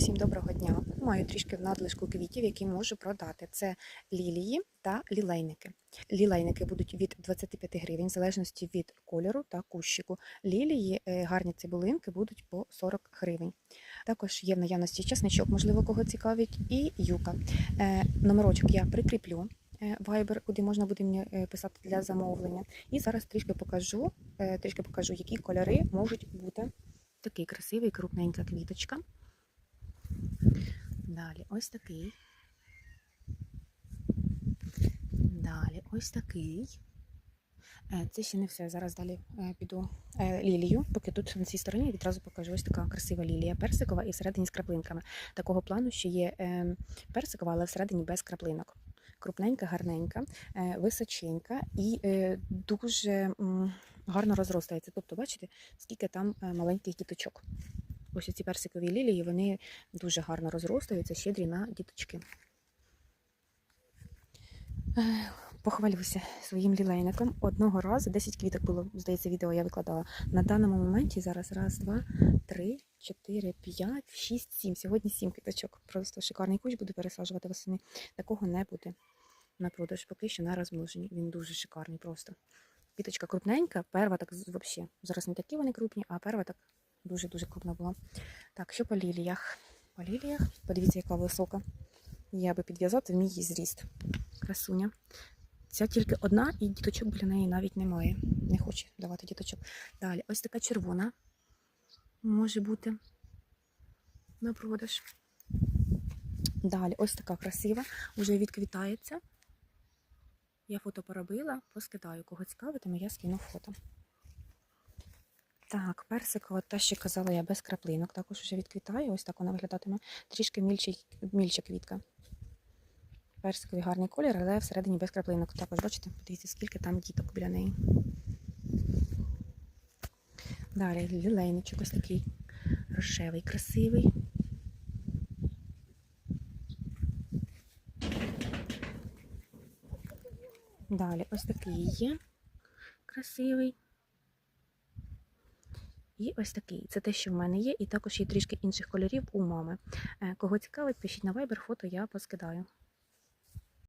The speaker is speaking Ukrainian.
Усім доброго дня. Маю трішки в надлишку квітів, які можу продати. Це лілії та лілейники. Лілейники будуть від 25 гривень, в залежності від кольору та кущику. Лілії, е, гарні цибулинки, будуть по 40 гривень. Також є в наявності часничок, можливо, кого цікавить, і юка. Е, Номерочок я прикріплю. е, Viber, куди можна буде мені писати для замовлення. І зараз трішки покажу, трішки покажу, які кольори можуть бути. Такий красивий, крупненька квіточка. Далі ось такий. Далі ось такий. Е, Це ще не все. Зараз далі е, піду е, лілію, поки тут на цій стороні відразу покажу. Ось така красива лілія персикова і всередині з краплинками. Такого плану, що є персикова, але всередині без краплинок. Крупненька, гарненька, височенька і дуже гарно розростається. Тобто, бачите, скільки там маленьких діточок. Ось ці персикові лілії, вони дуже гарно розростаються, щедрі на діточки. Е, Похвалюся своїм лілейником. Одного разу 10 квіток було, здається, відео я викладала. На даному моменті зараз раз, два, три, чотири, п'ять, шість, сім. Сьогодні сім квіточок. Просто шикарний кущ буду пересаджувати восени. Такого не буде на продаж. Поки що на розмноженні. Він дуже шикарний просто. Квіточка крупненька, перва так взагалі. Зараз не такі вони крупні, а перва так дуже-дуже крупна була. Так, що по ліліях? По ліліях, подивіться, яка висока. Я би підв'язати в мій її зріст. Красуня. Ця тільки одна, і діточок біля неї навіть немає. Не хоче давати діточок. Далі, ось така червона може бути на продаж. Далі, ось така красива, вже відквітається. Я фото поробила, поскидаю. Кого цікавитиме, я скину фото. Так, персикова, та що казала я без краплинок. Також вже відквітає. Ось так вона виглядатиме. Трішки мільчий, мільча квітка. Персиковий гарний колір, але всередині без краплинок. Також бачите, подивіться, скільки там діток біля неї. Далі лілейничок ось такий рожевий, красивий. Далі ось такий є красивий. І ось такий. Це те, що в мене є, і також є трішки інших кольорів у мами. Е, Кого цікавить, пишіть на Viber, фото я поскидаю.